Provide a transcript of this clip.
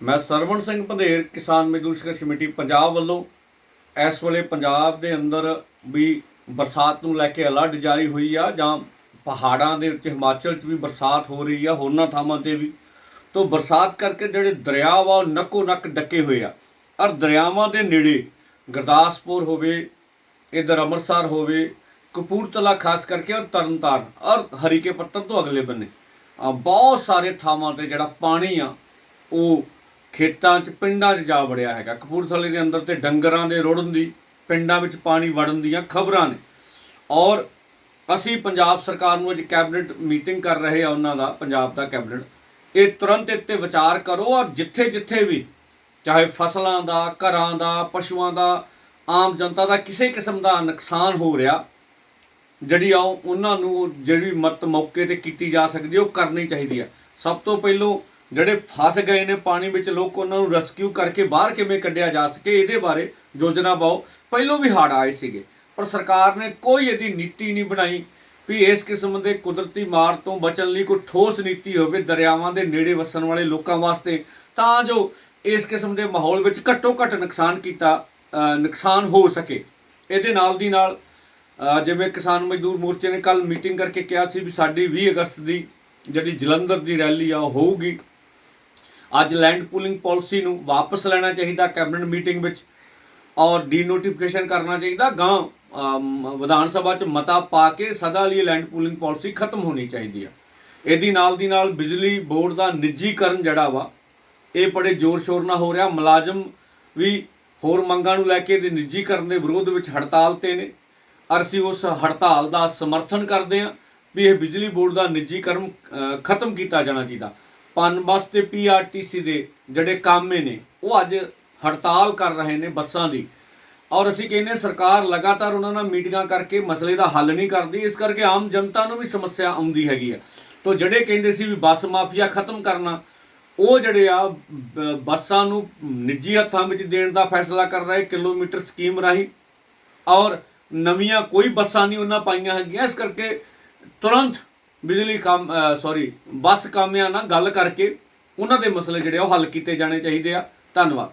ਮੈਂ ਸਰਵਣ ਸਿੰਘ ਪੰਧੇਰ ਕਿਸਾਨ ਮਜ਼ਦੂਰ ਸੰਘਰਸ਼ ਕਮੇਟੀ ਪੰਜਾਬ ਵੱਲੋਂ ਇਸ ਵੇਲੇ ਪੰਜਾਬ ਦੇ ਅੰਦਰ ਵੀ ਬਰਸਾਤ ਨੂੰ ਲੈ ਕੇ ਅਲਰਟ ਜਾਰੀ ਹੋਈ ਆ, ਜਾਂ ਪਹਾੜਾਂ ਦੇ ਉੱਤੇ ਹਿਮਾਚਲ 'ਚ ਵੀ ਬਰਸਾਤ ਹੋ ਰਹੀ ਆ, ਹੋਰਨਾਂ ਥਾਵਾਂ ਤੇ ਵੀ। ਤੋਂ ਬਰਸਾਤ ਕਰਕੇ ਜਿਹੜੇ ਦਰਿਆ ਵਾ, ਉਹ ਨੱਕੋ ਨੱਕ ਡੱਕੇ ਹੋਏ ਆ। ਔਰ ਦਰਿਆਵਾਂ ਦੇ ਨੇੜੇ ਗੁਰਦਾਸਪੁਰ ਹੋਵੇ, ਇਧਰ ਅੰਮ੍ਰਿਤਸਰ ਹੋਵੇ ਕਪੂਰਤਲਾ ਖਾਸ ਕਰਕੇ ਔਰ ਤਰਨਤਾਰਨ, ਔਰ ਹਰੀਕੇ ਪੱਤਨ ਤੋਂ ਅਗਲੇ ਬੰਨੇ। ਬਹੁਤ ਸਾਰੇ ਥਾਵਾਂ ਤੇ ਜਿਹੜਾ ਪਾਣੀ ਆ, ਉਹ ਖੇਤਾਂ 'ਚ, ਪਿੰਡਾਂ 'ਚ ਜਾ ਵੜਿਆ ਹੈਗਾ। ਕਪੂਰਥਲੇ ਦੇ ਅੰਦਰ ਤੇ ਡੰਗਰਾਂ ਦੇ ਰੁੜਨ ਦੀ ਪਿੰਡਾਂ ਵਿੱਚ ਪਾਣੀ ਵੜਨ ਦੀਆਂ ਖਬਰਾਂ ਨੇ। ਔਰ ਅਸੀਂ ਪੰਜਾਬ ਸਰਕਾਰ ਨੂੰ ਅੱਜ ਕੈਬਨਿਟ ਮੀਟਿੰਗ ਕਰ ਰਹੇ ਆ ਉਹਨਾਂ ਦਾ, ਪੰਜਾਬ ਦਾ ਕੈਬਨਿਟ। ਇਹ ਤੁਰੰਤ ਇੱਥੇ ਵਿਚਾਰ ਕਰੋ ਔਰ ਜਿੱਥੇ ਜਿੱਥੇ ਵੀ, ਚਾਹੇ ਫਸਲਾਂ ਦਾ, ਘਰਾਂ ਦਾ, ਪਸ਼ੂਆਂ ਦਾ, ਆਮ ਜਨਤਾ ਦਾ ਕਿਸੇ ਕਿਸਮ ਦਾ ਨੁਕਸਾਨ ਹੋ ਰਿਹਾ, ਜਿਹੜੀ ਆ ਉਹਨਾਂ ਨੂੰ ਜਿਹੜੀ ਮਤ ਮੌਕੇ ਤੇ ਕੀਤੀ ਜਾ ਸਕਦੀ ਉਹ ਕਰਨੀ ਚਾਹੀਦੀ ਹੈ ਸਭ ਤੋਂ ਪਹਿਲੋਂ ਜਿਹੜੇ ਫਸ ਗਏ ਨੇ ਪਾਣੀ ਵਿੱਚ, ਲੋਕ ਉਹਨਾਂ ਨੂੰ ਰੈਸਕਿਊ ਕਰਕੇ ਬਾਹਰ ਕਿਵੇਂ ਕੱਢਿਆ ਜਾ ਸਕੇ, ਇਹਦੇ ਬਾਰੇ ਯੋਜਨਾ ਪਾਓ ਪਹਿਲੋਂ ਵੀ ਹੜ੍ਹ ਆਏ ਸੀਗੇ, ਪਰ ਸਰਕਾਰ ਨੇ ਕੋਈ ਇਹਦੀ ਨੀਤੀ ਨਹੀਂ ਬਣਾਈ ਵੀ ਇਸ ਕਿਸਮ ਦੇ ਕੁਦਰਤੀ ਮਾਰ ਤੋਂ ਬਚਣ ਲਈ ਕੋਈ ਠੋਸ ਨੀਤੀ ਹੋਵੇ ਦਰਿਆਵਾਂ ਦੇ ਨੇੜੇ ਵਸਣ ਵਾਲੇ ਲੋਕਾਂ ਵਾਸਤੇ। ਤਾਂ ਜੋ ਇਸ ਕਿਸਮ ਦੇ ਮਾਹੌਲ ਵਿੱਚ ਘੱਟੋ ਘੱਟ ਨੁਕਸਾਨ ਕੀਤਾ ਨੁਕਸਾਨ ਹੋ ਸਕੇ। ਇਹਦੇ ਨਾਲ ਦੀ ਨਾਲ ਜਿਵੇਂ ਕਿਸਾਨ ਮਜ਼ਦੂਰ ਮੋਰਚੇ ਨੇ ਕੱਲ ਮੀਟਿੰਗ ਕਰਕੇ ਕਿਹਾ ਸੀ ਵੀ ਸਾਡੀ 20 ਅਗਸਤ ਦੀ ਜਿਹੜੀ ਜਲੰਧਰ ਦੀ ਰੈਲੀ ਆ, ਉਹ ਹੋਊਗੀ। ਅੱਜ ਲੈਂਡ ਪੂਲਿੰਗ ਪਾਲਿਸੀ ਨੂੰ ਵਾਪਸ ਲੈਣਾ ਚਾਹੀਦਾ ਕੈਬਨਿਟ ਮੀਟਿੰਗ ਵਿੱਚ ਔਰ ਡੀਨੋਟੀਫਿਕੇਸ਼ਨ ਕਰਨਾ ਚਾਹੀਦਾ। ਗਾਂ ਵਿਧਾਨ ਸਭਾ 'ਚ ਮਤਾ ਪਾ ਕੇ ਸਦਾ ਲਈ ਲੈਂਡ ਪੂਲਿੰਗ ਪਾਲਿਸੀ ਖਤਮ ਹੋਣੀ ਚਾਹੀਦੀ ਆ। ਇਹਦੀ ਨਾਲ ਦੀ ਨਾਲ ਬਿਜਲੀ ਬੋਰਡ ਦਾ ਨਿੱਜੀਕਰਨ ਜਿਹੜਾ ਵਾ, ਇਹ ਬੜੇ ਜ਼ੋਰ ਸ਼ੋਰ ਨਾਲ ਹੋ ਰਿਹਾ। ਮੁਲਾਜ਼ਮ ਵੀ ਹੋਰ ਮੰਗਾਂ ਨੂੰ ਲੈ ਕੇ ਇਹਦੇ ਨਿੱਜੀਕਰਨ ਦੇ ਵਿਰੋਧ ਵਿੱਚ ਹੜਤਾਲ ਤੇ ਨੇ। ਅਸੀਂ ਉਸ ਹੜਤਾਲ ਦਾ ਸਮਰਥਨ ਕਰਦੇ ਹਾਂ ਵੀ ਇਹ ਬਿਜਲੀ ਬੋਰਡ ਦਾ ਨਿੱਜੀਕਰਨ ਖਤਮ ਕੀਤਾ ਜਾਣਾ ਚਾਹੀਦਾ। ਪਨਬਸ ਤੇ ਪੀਆਰਟੀਸੀ ਦੇ ਜਿਹੜੇ ਕਾਮੇ ਨੇ, ਉਹ ਅੱਜ ਹੜਤਾਲ ਕਰ ਰਹੇ ਨੇ ਬੱਸਾਂ ਦੀ। ਔਰ ਅਸੀਂ ਕਹਿੰਦੇ ਸਰਕਾਰ ਲਗਾਤਾਰ ਉਹਨਾਂ ਨਾਲ ਮੀਟਿੰਗਾਂ ਕਰਕੇ ਮਸਲੇ ਦਾ ਹੱਲ ਨਹੀਂ ਕਰਦੀ, ਇਸ ਕਰਕੇ ਆਮ ਜਨਤਾ ਨੂੰ ਵੀ ਸਮੱਸਿਆ ਆਉਂਦੀ ਹੈਗੀ ਆ ਤੋਂ ਜਿਹੜੇ ਕਹਿੰਦੇ ਸੀ ਵੀ ਬੱਸ ਮਾਫੀਆ ਖਤਮ ਕਰਨਾ, ਉਹ ਜਿਹੜੇ ਆ ਬੱਸਾਂ ਨੂੰ ਨਿੱਜੀ ਹੱਥਾਂ ਵਿੱਚ ਦੇਣ ਦਾ ਫੈਸਲਾ ਕਰ ਰਹੇ, ਕਿਲੋਮੀਟਰ ਸਕੀਮ ਰਾਹੀਂ, ਔਰ ਨਵੀਆਂ ਕੋਈ ਬੱਸਾਂ ਨਹੀਂ ਉਹਨਾਂ ਪਾਈਆਂ ਹੈਗੀਆਂ, ਇਸ ਕਰਕੇ ਤੁਰੰਤ ਬਿਜਲੀ ਕੰਮ ਸੌਰੀ ਬੱਸ ਕਾਮਿਆਂ ਨਾਲ ਗੱਲ ਕਰਕੇ ਉਹਨਾਂ ਦੇ ਮਸਲੇ ਜਿਹੜੇ ਆ ਉਹ ਹੱਲ ਕੀਤੇ ਜਾਣੇ ਚਾਹੀਦੇ ਆ। ਧੰਨਵਾਦ।